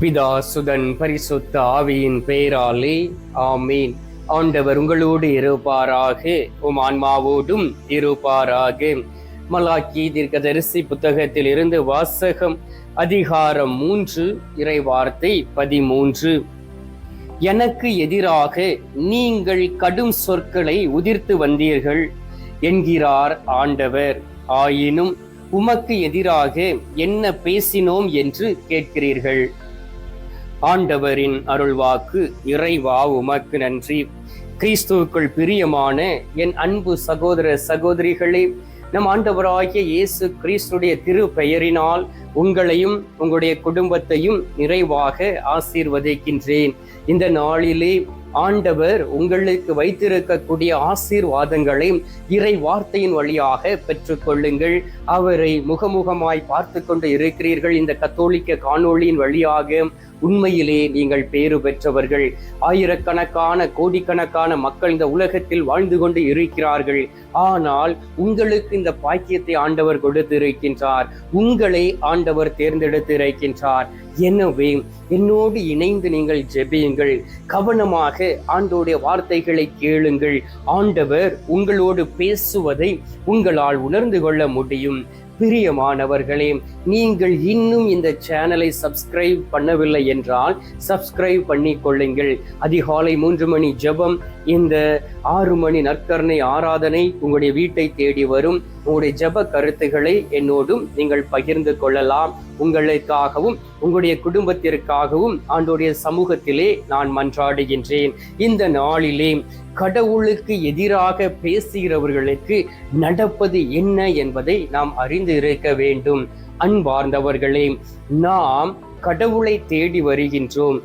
பிதா சுதன் பரிசுத்த ஆவியின் பெயராலே ஆமீன். ஆண்டவர் உங்களோடு இருப்பாராக. உம் ஆன்மாவோடும் இருப்பாராக. மலாக்கி தீர்க்கதரிசி புத்தகத்தில் இருந்து வாசகம் அதிகாரம் மூன்று இறைவார்த்தை பதிமூன்று. எனக்கு எதிராக நீங்கள் கடும் சொற்களை உதிர்த்து வந்தீர்கள் என்கிறார் ஆண்டவர். ஆயினும் உமக்கு எதிராக என்ன பேசினோம் என்று கேட்கிறீர்கள். ஆண்டவரின் அருள்வாக்கு இறைவா உமக்கு நன்றி. கிறிஸ்துவுக்குள் பிரியமான என் அன்பு சகோதர சகோதரிகளே நம் ஆண்டவராகிய இயேசு கிறிஸ்துடைய திரு பெயரினால் உங்களையும் உங்களுடைய குடும்பத்தையும் நிறைவாக ஆசீர்வதிக்கின்றேன். இந்த நாளிலே ஆண்டவர் உங்களுக்கு வைத்திருக்கக்கூடிய ஆசீர்வாதங்களை இறை வார்த்தையின் வழியாக பெற்றுக்கொள்ளுங்கள். அவரை முகமுகமாய் பார்த்து கொண்டு இருக்கிறீர்கள். இந்த கத்தோலிக்க காணொளியின் வழியாக உண்மையிலே நீங்கள் பேறு பெற்றவர்கள். ஆயிரக்கணக்கான கோடிக்கணக்கான மக்கள் இந்த உலகத்தில் வாழ்ந்து கொண்டு இருக்கிறார்கள். ஆனால் உங்களுக்கு இந்த பாக்கியத்தை ஆண்டவர் கொடுத்திருக்கின்றார். உங்களை ஆண்டவர் தேர்ந்தெடுத்து இருக்கின்றார் எனவே என்னோடு இணைந்து நீங்கள் ஜெபியுங்கள். கவனமாக ஆண்டோடைய வார்த்தைகளை கேளுங்கள். ஆண்டவர் உங்களோடு பேசுவதை உங்களால் உணர்ந்து கொள்ள முடியும். பிரியமானவர்களே நீங்கள் இன்னும் இந்த சேனலை சப்ஸ்கிரைப் பண்ணவில்லை என்றால் சப்ஸ்கிரைப் பண்ணி கொள்ளுங்கள். அதிகாலை மூன்று மணி ஜெபம். இந்த ஆறு மணி நற்கரணை ஆராதனை உங்களுடைய வீட்டை தேடி வரும். உங்களுடைய ஜெப கருத்துக்களை என்னோடும் நீங்கள் பகிர்ந்து கொள்ளலாம். உங்களுக்காகவும் உங்களுடைய குடும்பத்திற்காகவும் ஆண்டோடைய சமூகத்திலே நான் மன்றாடுகின்றேன். இந்த நாளிலே கடவுளுக்கு எதிராக பேசுகிறவர்களுக்கு நடப்பது என்ன என்பதை நாம் அறிந்து இருக்க வேண்டும். அன்பார்ந்தவர்களே நாம் கடவுளை தேடி வருகின்றோம்.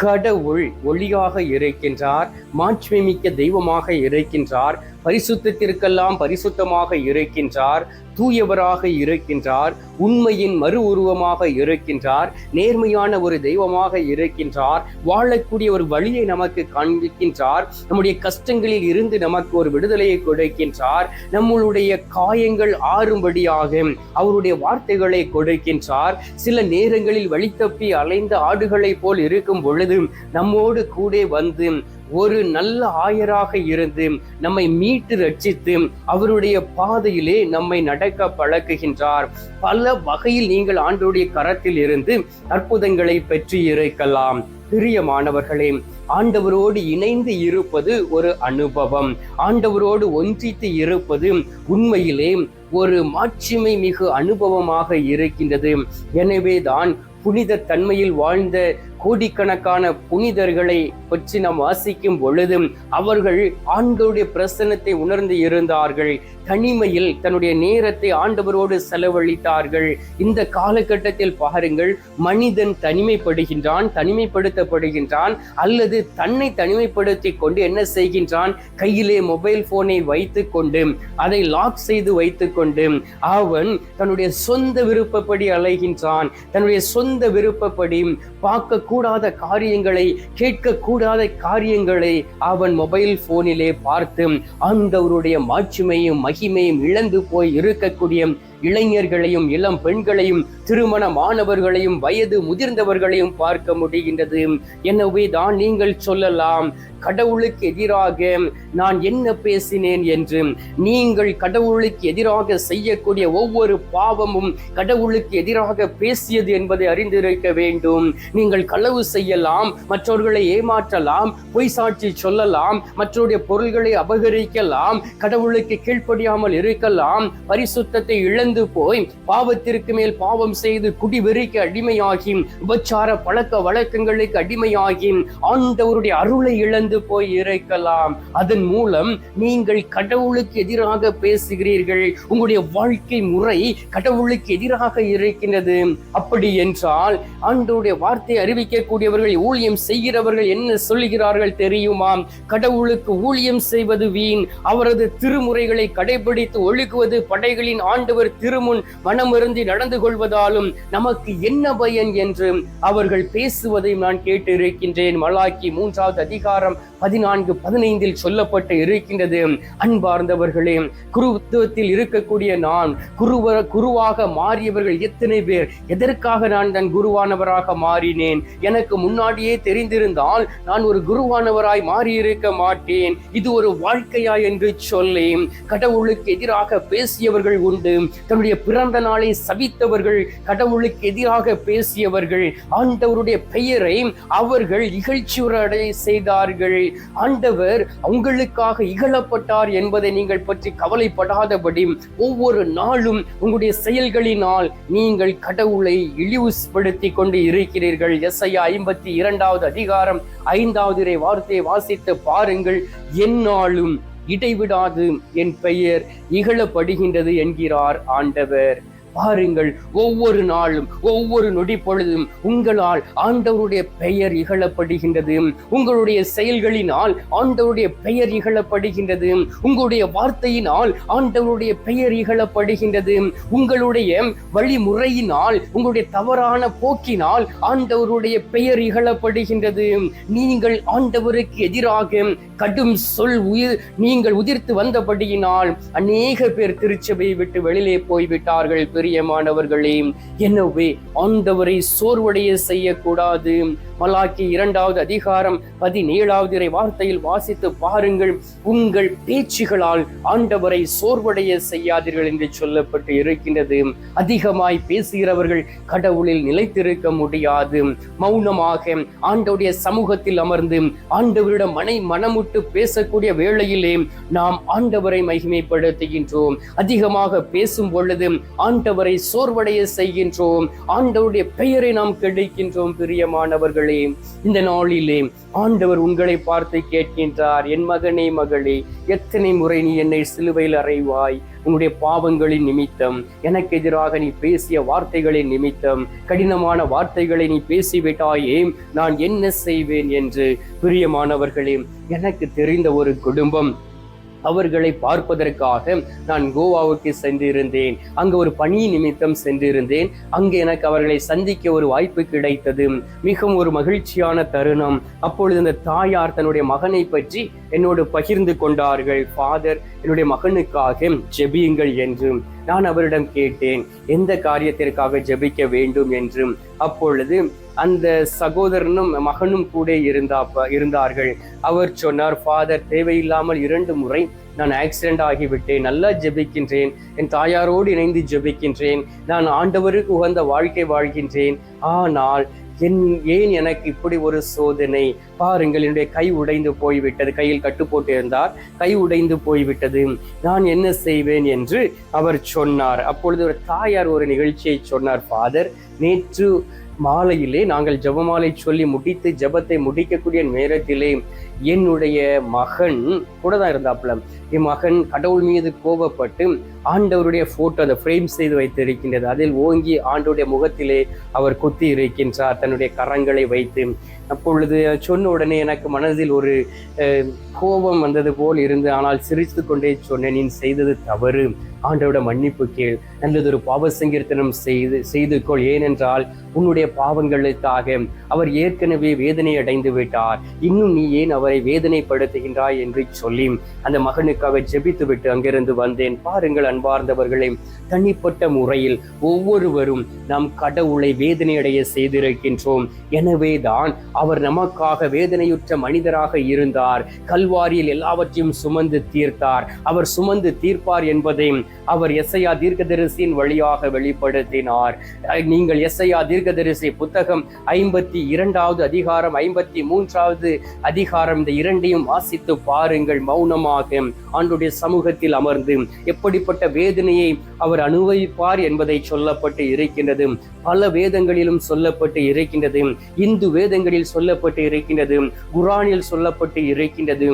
கடவுள் ஒளியாக இருக்கின்றார் மாட்சிமிக்க தெய்வமாக இருக்கின்றார் பரிசுத்தத்திற்கெல்லாம் பரிசுத்தமாக இருக்கின்றார் தூயவராக இருக்கின்றார் உண்மையின் மறு உருவமாக இருக்கின்றார் நேர்மையான ஒரு தெய்வமாக இருக்கின்றார் வாழக்கூடிய ஒரு வழியை நமக்கு காண்பிக்கின்றார் நம்முடைய கஷ்டங்களில் இருந்து நமக்கு ஒரு விடுதலையை கொடுக்கின்றார் நம்மளுடைய காயங்கள் ஆறும்படியாக அவருடைய வார்த்தைகளை கொடுக்கின்றார் சில நேரங்களில் வழித்தப்பி அலைந்த ஆடுகளைப் போல் இருக்கும் பொழுது நம்மோடு கூட வந்து ஒரு நல்ல ஆயராக இருந்து நம்மை மீட்டு ரட்சித்து அவருடைய பாதையிலே நம்மை நடக்க பழக்குகின்றார். பல வகையில் நீங்கள் ஆண்டோடைய கரத்தில் இருந்து அற்புதங்களை பெற்று இருக்கலாம். பிரியமானவர்களே ஆண்டவரோடு இணைந்து இருப்பது ஒரு அனுபவம். ஆண்டவரோடு ஒன்றித்து இருப்பது உண்மையிலே ஒரு மாட்சிமை மிகு அனுபவமாக இருக்கின்றது. எனவே தான் புனித தன்மையில் வாழ்ந்த கோடிக்கணக்கான புனிதர்களை பற்றி நாம் வாசிக்கும் பொழுதும் அவர்கள் ஆண்டோடைய பிரசன்னத்தை உணர்ந்து இருந்தார்கள். தனிமையில் தன்னுடைய நேரத்தை ஆண்டவரோடு செலவழித்தார்கள். இந்த காலகட்டத்தில் பாருங்கள் மனிதன் தனிமைப்படுகின்றான் தனிமைப்படுத்தப்படுகின்றான் அல்லது தன்னை தனிமைப்படுத்தி கொண்டு என்ன செய்கின்றான்? கையிலே மொபைல் போனை வைத்து கொண்டு அதை லாக் செய்து வைத்து கொண்டு அவன் தன்னுடைய சொந்த விருப்பப்படி அலைகின்றான். தன்னுடைய சொந்த விருப்பப்படி பார்க்க கூடாத காரியங்களை கேட்கக்கூடாத காரியங்களை அவன் மொபைல் போனிலே பார்த்து ஆண்டவருடைய மாட்சிமையும் மகிமையும் இழந்து போய் இருக்கக்கூடிய இளைஞர்களையும் இளம் பெண்களையும் திருமணமானவர்களையும் வயது முதிர்ந்தவர்களையும் பார்க்க முடிகின்றது. எனவே தான் நீங்கள் சொல்லலாம் கடவுளுக்கு எதிராக நான் என்ன பேசினேன் என்று நீங்கள் கடவுளுக்கு எதிராக செய்யக்கூடிய ஒவ்வொரு பாவமும் கடவுளுக்கு எதிராக பேசியது என்பதை அறிந்திருக்க வேண்டும். நீங்கள் களவு செய்யலாம் மற்றவர்களை ஏமாற்றலாம் பொய் சாட்சி சொல்லலாம் மற்றவருடைய பொருள்களை அபகரிக்கலாம் கடவுளுக்கு கீழ்ப்படியாமல் இருக்கலாம் பரிசுத்தத்தை இழந்து போய் பாவத்திற்கு மேல் பாவம் செய்து குடிவெறிக்கு அடிமையாகி உபச்சார பழக்க வழக்கங்களுக்கு அடிமையாகி ஆண்டவருடைய அருளை இழந்து போய் இருக்கலாம் அதன் மூலம் நீங்கள் கடவுளுக்கு எதிராக பேசுகிறீர்கள். உங்களுடைய வாழ்க்கை முறை கடவுளுக்கு எதிராக இருக்கின்றது. அப்படி என்றால் ஆண்டவருடைய வார்த்தை அறிவிக்கக்கூடியவர்கள் ஊழியம் செய்கிறவர்கள் என்ன சொல்லுகிறார்கள் தெரியுமா? கடவுளுக்கு ஊழியம் செய்வது வீண். அவரது திருமுறைகளை கடைபிடித்து ஒழுகுவது படைகளின் ஆண்டவர் திருமுன் மனமிருந்தி நடந்து கொள்வதாலும் நமக்கு என்ன பயன் என்று அவர்கள் பேசுவதை நான் கேட்டு இருக்கின்றேன் மலாக்கி மூன்றாவது அதிகாரம் பதினான்கு பதினைந்தில் சொல்லப்பட்டு இருக்கின்றது. அன்பார்ந்தவர்களே குருத்துவத்தில் இருக்கக்கூடிய நான் குருவ குருவாக மாறியவர்கள் எத்தனை பேர்? எதற்காக நான் தன் குருவானவராக மாறினேன்? எனக்கு முன்னாடியே தெரிந்திருந்தால் நான் ஒரு குருவானவராய் மாறியிருக்க மாட்டேன். இது ஒரு வாழ்க்கையா என்று சொல்லி கடவுளுக்கு எதிராக பேசியவர்கள் உண்டு. தன்னுடைய பிறந்த நாளை சபித்தவர்கள் கடவுளுக்கு எதிராக பேசியவர்கள் ஆண்டவருடைய பெயரை அவர்கள் இகழ்ச்சியுறடை செய்தார்கள். ஆண்டவர் உங்களுக்காக இகழப்பட்டார் என்பதை நீங்கள் பற்றி கவலைப்படாதபடி ஒவ்வொரு நாளும் உங்களுடைய செயல்களினால் நீங்கள் கடவுளை இழிவுபடுத்தி கொண்டு இருக்கிறீர்கள். எஸ்ஐயா ஐம்பத்தி இரண்டாவது அதிகாரம் ஐந்தாவது வார்த்தையை வாசித்து பாருங்கள். எந்நாளும் இடைவிடாது என் பெயர் இகழப்படுகின்றது என்கிறார் ஆண்டவர். பாருங்கள் ஒவ்வொரு நாளும் ஒவ்வொரு நொடி பொழுதும் உங்களால் ஆண்டவருடைய பெயர் இகழப்படுகின்றது. உங்களுடைய செயல்களினால் ஆண்டவருடைய பெயர் இகழப்படுகின்றது. உங்களுடைய வார்த்தையினால் ஆண்டவருடைய பெயர் இகழப்படுகின்றது. உங்களுடைய வழிமுறையினால் உங்களுடைய தவறான போக்கினால் ஆண்டவருடைய பெயர் இகழப்படுகின்றது. நீங்கள் ஆண்டவருக்கு எதிராக கடும் சொல் உயிர் நீங்கள் உதிர்த்து வந்தபடியினால் அநேக பேர் திருச்சபையை விட்டு வெளியிலே போய்விட்டார்கள். பிரியமானவர்களே எனவே ஆண்டவரை சோர்வடைய செய்யக்கூடாது. மலாக்கி இரண்டாவது அதிகாரம் பதினேழாவது இறை வார்த்தையில் வாசித்து பாருங்கள் உங்கள் பேச்சுகளால் ஆண்டவரை சோர்வடைய செய்யாதீர்கள் என்று சொல்லப்பட்டு இருக்கின்றது. அதிகமாய் பேசுகிறவர்கள் கடவுளில் நிலைத்திருக்க முடியாது. மௌனமாக ஆண்டவுடைய சமூகத்தில் அமர்ந்து ஆண்டவரிடம் மனை மனமுட்டு பேசக்கூடிய வேளையிலே நாம் ஆண்டவரை மகிமைப்படுத்துகின்றோம். அதிகமாக பேசும் பொழுது ஆண்டவர் சோர்வடைய செய்கின்றோம். ஆண்டவருடைய பெயரை நாம் கிடைக்கின்றோம் பிரியமானவர்களே. இந்த நாளிலே ஆண்டவர் உங்களை பார்த்து கேட்கின்றார் என் மகனே மகளே எத்தனை முறை நீ என்னை சிலுவையில் அறைவாய்? உன்னுடைய பாவங்களின் நிமித்தம் எனக்கு எதிராக நீ பேசிய வார்த்தைகளின் நிமித்தம் கடினமான வார்த்தைகளை நீ பேசிவிட்டாயே நான் என்ன செய்வேன்? என்று பிரியமானவர்களே எனக்கு தெரிந்த ஒரு குடும்பம் அவர்களை பார்ப்பதற்காக நான் கோவாவுக்கு சென்றிருந்தேன். அங்கு ஒரு பணி நிமித்தம் சென்றிருந்தேன். அங்கு எனக்கு அவர்களை சந்திக்க ஒரு வாய்ப்பு கிடைத்தது. மிகவும் ஒரு மகிழ்ச்சியான தருணம். அப்பொழுது அந்த தாயார் தன்னுடைய மகனை பற்றி என்னோடு பகிர்ந்து கொண்டார்கள். ஃபாதர் என்னுடைய மகனுக்காக ஜெபியுங்கள் என்றும் நான் அவரிடம் கேட்டேன். எந்த காரியத்திற்காக ஜெபிக்க வேண்டும்? என்றும். அப்பொழுது அந்த சகோதரனும் மகனும் கூட இருந்தா இருந்தார்கள். அவர் சொன்னார் ஃபாதர் தேவையில்லாமல் இரண்டு முறை நான் ஆக்சிடென்ட் ஆகிவிட்டேன். நல்லா ஜெபிக்கின்றேன். என் தாயாரோடு இணைந்து ஜெபிக்கின்றேன். நான் ஆண்டவருக்கு உகந்த வாழ்க்கை வாழ்கின்றேன். ஆனால் என் ஏன் எனக்கு இப்படி ஒரு சோதனை? பாருங்கள் என்னுடைய கை உடைந்து போய்விட்டது. கையில் கட்டு போட்டு இருந்தார் கை உடைந்து போய்விட்டது. நான் என்ன செய்வேன்? என்று அவர் சொன்னார். அப்பொழுது ஒரு தாயார் ஒரு நிகழ்ச்சியை சொன்னார். ஃபாதர் நேற்று மாலையிலே நாங்கள் ஜெபமாலை சொல்லி முடித்து ஜெபத்தை முடிக்கக்கூடிய நேரத்திலே என்னுடைய மகன் கூட தான் இருந்தாப்புல. என் மகன் கடவுள் மீது கோபப்பட்டு ஆண்டவருடைய போட்டோ அதை ஃப்ரேம் செய்து வைத்திருக்கின்றது. அதில் ஓங்கி ஆண்டவருடைய முகத்திலே அவர் குத்தி இருக்கின்றார் தன்னுடைய கரங்களை வைத்து. அப்பொழுது சொன்ன உடனே எனக்கு மனதில் ஒரு கோபம் வந்தது போல் இருந்து ஆனால் சிரித்து கொண்டே சொன்னேன் நீ செய்தது தவறு. ஆண்டவரோட மன்னிப்பு கேள். நல்லதொரு பாவ சங்கீர்த்தனம் செய்து செய்து கொள் ஏனென்றால் உன்னுடைய பாவங்களுக்காக அவர் ஏற்கனவே வேதனை அடைந்து விட்டார். இன்னும் நீ ஏன் அவர் அவரை வேதனைப்படுத்துகின்றாய் என்று சொல்லி அந்த மகனுக்காக ஜெபித்துவிட்டு அங்கிருந்து வந்தேன். பாருங்கள் அன்பார்ந்தவர்களே தனிப்பட்ட முறையில் ஒவ்வொருவரும் நம் கடவுளை வேதனையடைய செய்திருக்கின்றோம். எனவே தான் அவர் நமக்காக வேதனையுற்ற மனிதராக இருந்தார். கல்வாரியில் எல்லாவற்றையும் சுமந்து தீர்த்தார். அவர் சுமந்து தீர்ப்பார் என்பதை அவர் எஸ்ஐயா தீர்க்கதரிசியின் வழியாக வெளிப்படுத்தினார். நீங்கள் எஸ்ஐயா தீர்க்கதரிசி புத்தகம் ஐம்பத்தி இரண்டாவது அதிகாரம் ஐம்பத்தி மூன்றாவது அதிகாரம் இந்த இரண்டையும் வாசித்து பாருங்கள் மௌனமாக ஆண்டுடைய சமூகத்தில் அமர்ந்து. எப்படிப்பட்ட வேதனையை அவர் அனுபவிப்பார் என்பதை சொல்லப்பட்டு இருக்கின்றது. பல வேதங்களிலும் சொல்லப்பட்டு இருக்கின்றது. இந்து வேதங்களில் சொல்லப்பட்டு இருக்கின்றது. குரானில் சொல்லப்பட்டு இருக்கின்றது.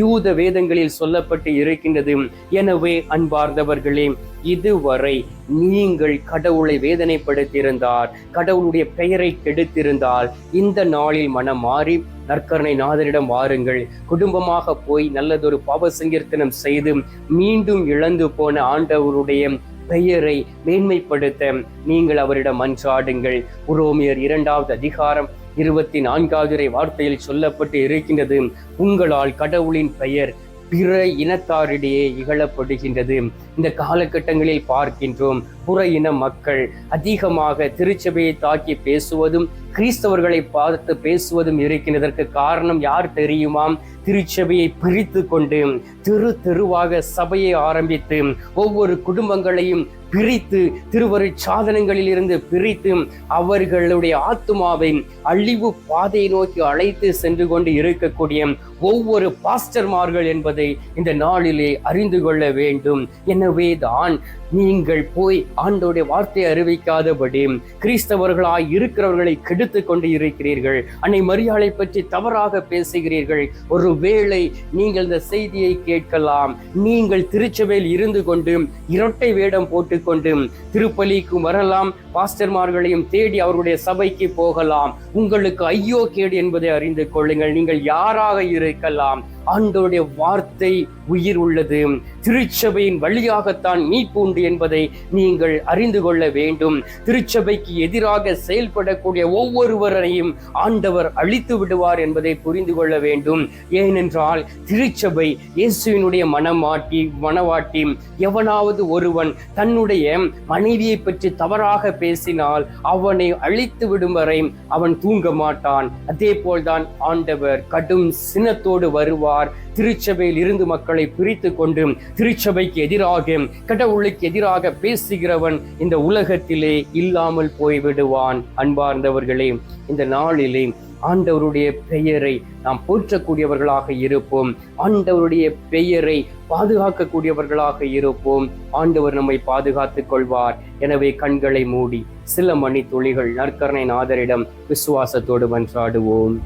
யூத வேதங்களில் சொல்லப்பட்டு இருக்கின்றது. எனவே அன்பார்ந்தவர்களே இதுவரை நீங்கள் கடவுளை வேதனைப்படுத்தியிருந்தார் கடவுளுடைய பெயரை கெடுத்திருந்தால் இந்த நாளில் மனம் மாறி நற்கருணை நாதரிடம் வாருங்கள். குடும்பமாக போய் நல்லதொரு பாவ சங்கீர்த்தனம் செய்து மீண்டும் இழந்து போன ஆண்டவருடைய பெயரை மேன்மைப்படுத்த நீங்கள் அவரிடம் அன்றாடுங்கள். உரோமியர் இரண்டாவது அதிகாரம் இருபத்தி நான்காவது வார்த்தையில் சொல்லப்பட்டு இருக்கின்றது உங்களால் கடவுளின் பெயர் பிற இனத்தாரிடையே இகழப்படுகின்றது. இந்த காலகட்டங்களில் பார்க்கின்றோம். புற இன மக்கள் அதிகமாக திருச்சபையை தாக்கி பேசுவதும் கிறிஸ்தவர்களை பார்த்து பேசுவதும் இருக்கின்றதற்கு காரணம் யார் தெரியுமாம் திருச்சபையை பிரித்து கொண்டு தெரு தெருவாக சபையை ஆரம்பித்து ஒவ்வொரு குடும்பங்களையும் பிரித்து திருவரு சாதனங்களில் இருந்து பிரித்து அவர்களுடைய ஆத்மாவை அழிவு பாதையை நோக்கி அழைத்து சென்று கொண்டு இருக்கக்கூடிய ஒவ்வொரு பாஸ்டர்மார்கள் என்பதை இந்த நாளிலே அறிந்து கொள்ள வேண்டும். எனவே தான் நீங்கள் போய் ஆண்டோடைய வார்த்தையை அறிவிக்காதபடி கிறிஸ்தவர்களாய் இருக்கிறவர்களை கெடுத்து கொண்டு இருக்கிறீர்கள் அன்னை மரியாதை பற்றி தவறாக பேசுகிறீர்கள். ஒரு வேளை நீங்கள் இந்த செய்தியை கேட்கலாம். நீங்கள் திருச்சபையில் இருந்து கொண்டு இரட்டை வேடம் போட்டுக்கொண்டு திருப்பலிக்கு வரலாம். பாஸ்டர்மார்களையும் தேடி அவருடைய சபைக்கு போகலாம். உங்களுக்கு ஐயோ கேடு என்பதை அறிந்து கொள்ளுங்கள். நீங்கள் யாராக இருக்கலாம்? ஆண்டோடைய வார்த்தை உயிர் உள்ளது. திருச்சபையின் வழியாகத்தான் மீட்பு உண்டு உண்டு என்பதை நீங்கள் அறிந்து கொள்ள வேண்டும். திருச்சபைக்கு எதிராக செயல்படக்கூடிய ஒவ்வொருவரையும் ஆண்டவர் அழித்து விடுவார் என்பதை புரிந்து கொள்ள வேண்டும். ஏனென்றால் திருச்சபை இயேசுவினுடைய மனமாட்டி மனவாட்டி எவனாவது ஒருவன் தன்னுடைய மனைவியை பற்றி தவறாக பேசினால் அவனை அழித்து விடும் வரை அவன் தூங்க மாட்டான். அதே போல்தான் ஆண்டவர் கடும் சினத்தோடு வருவார். திருச்சபையில் இருந்து மக்களை பிரித்து கொண்டு திருச்சபைக்கு எதிராக கடவுளுக்கு எதிராக பேசுகிறவன் இந்த உலகத்திலே இல்லாமல் போய்விடுவான். அன்பார்ந்தவர்களே இந்த நாளிலே ஆண்டவருடைய பெயரை நாம் போற்றக்கூடியவர்களாக இருப்போம். ஆண்டவருடைய பெயரை பாதுகாக்கக்கூடியவர்களாக இருப்போம். ஆண்டவர் நம்மை பாதுகாத்துக் கொள்வார். எனவே கண்களை மூடி சில மணி துளிகள் நற்கரணை நாதரிடம் விசுவாசத்தோடு மன்றாடுவோம்.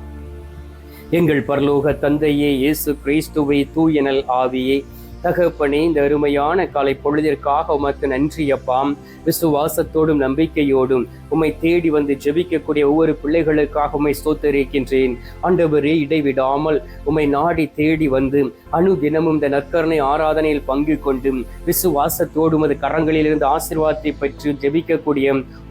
எங்கள் பரலோக தந்தையே இயேசு கிறிஸ்துவை தூயனல் ஆவியே. தகப்பனே இந்த அருமையான காலை பொழுதிற்காக உமக்கு நன்றியப்பாம் விசுவாசத்தோடும் நம்பிக்கையோடும் உம்மை தேடி வந்து ஜெபிக்கக்கூடிய ஒவ்வொரு பிள்ளைகளுக்காக உம்மை ஸ்தோத்தரிக்கின்றேன். ஆண்டவரே இடைவிடாமல் உம்மை நாடி தேடி வந்து அணு தினமும் இந்த நற்கரணை ஆராதனையில் பங்கு கொண்டும் விசுவாசத்தோடும் உமது கரங்களில் இருந்து ஆசீர்வாதத்தை பெற்று ஜெபிக்கக்கூடிய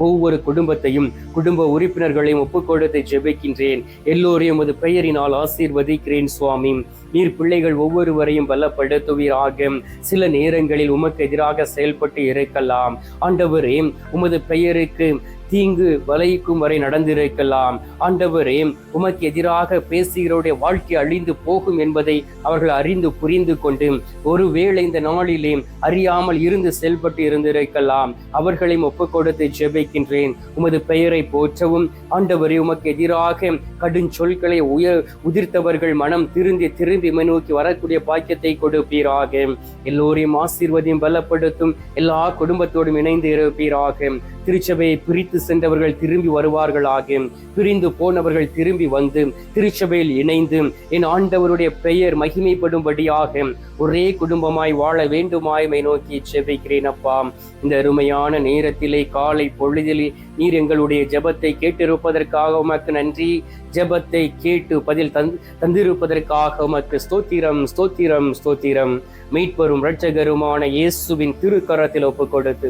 ஒவ்வொரு குடும்பத்தையும் குடும்ப உறுப்பினர்களையும் ஒப்புக்கொடுத்து ஜெபிக்கின்றேன். எல்லோரையும் உமது பெயரினால் ஆசீர்வதிக்கிறேன் சுவாமி. நீர் பிள்ளைகள் ஒவ்வொருவரையும் பலப்படுத்துவீராக. சில நேரங்களில் உமக்கு எதிராக செயல்பட்டு இருக்கலாம். ஆண்டவரே உமது பெயருக்கு தீங்கு வலைக்கும் வரை நடந்திருக்கலாம். ஆண்டவரே உமக்கு எதிராக பேசுகிறவருடைய வாழ்க்கை அழிந்து போகும் என்பதை அவர்கள் அறிந்து புரிந்து கொண்டு ஒருவேளை இந்த நாளிலே அறியாமல் இருந்து செயல்பட்டு இருந்திருக்கலாம். அவர்களையும் ஒப்புக் கொடுத்து ஜெபிக்கின்றேன். உமது பெயரை போற்றவும் ஆண்டவரே உமக்கு எதிராக கடும் சொற்களை உயர் உதிர்த்தவர்கள் மனம் திருந்தி திரும்பி நோக்கி வரக்கூடிய பாக்கியத்தை கொடுப்பீராக. எல்லோரையும் ஆசீர்வதியும் பலப்படுத்தும் எல்லா குடும்பத்தோடும் இணைந்து இருப்பீராக. திருச்சபையை பிரித்து சென்றவர்கள் திரும்பி வருவார்களாக. பிரிந்து போனவர்கள் திரும்பி வந்து திருச்சபையில் இணைந்து என் ஆண்டவருடைய பெயர் மகிமைப்படும்படியாக ஒரே குடும்பமாய் வாழ வேண்டுமாய்மை நோக்கி செபிக்கிறேன் அப்பா. இந்த அருமையான நேரத்திலே காலை பொழுதிலே நீர் எங்களுடைய ஜெபத்தை கேட்டிருப்பதற்காக உமக்கு நன்றி. ஜெபத்தை கேட்டு பதில் தந் தந்திருப்பதற்காக உமக்கு ஸ்தோத்திரம் ஸ்தோத்திரம் ஸ்தோத்திரம். மீட்பெரும் இரட்சகருமான இயேசுவின் திருக்கரத்தில் ஒப்புக் கொடுத்து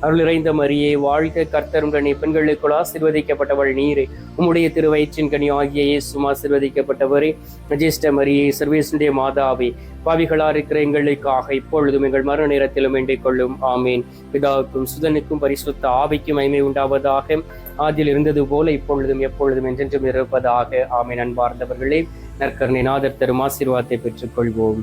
அருள் இறைந்த மரியே வாழ்க கர்த்தரும் கனி பெண்களுக்குள் ஆசிர்வதிக்கப்பட்டவள் நீரே. உம்முடைய திருவயிற்றின் கனி ஆகிய இயேசும் ஆசிர்வதிக்கப்பட்டவரே. ஜேஷ்ட மரியே சர்வேசனுடைய மாதாவே பாவிகளா இருக்கிற எங்களுக்காக இப்பொழுதும் எங்கள் மறு நேரத்திலும் வேண்டிக் கொள்ளும். ஆமேன். பிதாவுக்கும் சுதனுக்கும் பரிசுத்த ஆவிக்கும் மகிமை உண்டாவதாக. ஆதியில் இருந்தது போல இப்பொழுதும் எப்பொழுதும் என்றென்றும் இருப்பதாக. ஆமேன். அன்பார்ந்தவர்களே நற்கருணை நாதர் தரும் ஆசீர்வாதத்தை பெற்றுக்கொள்வோம்.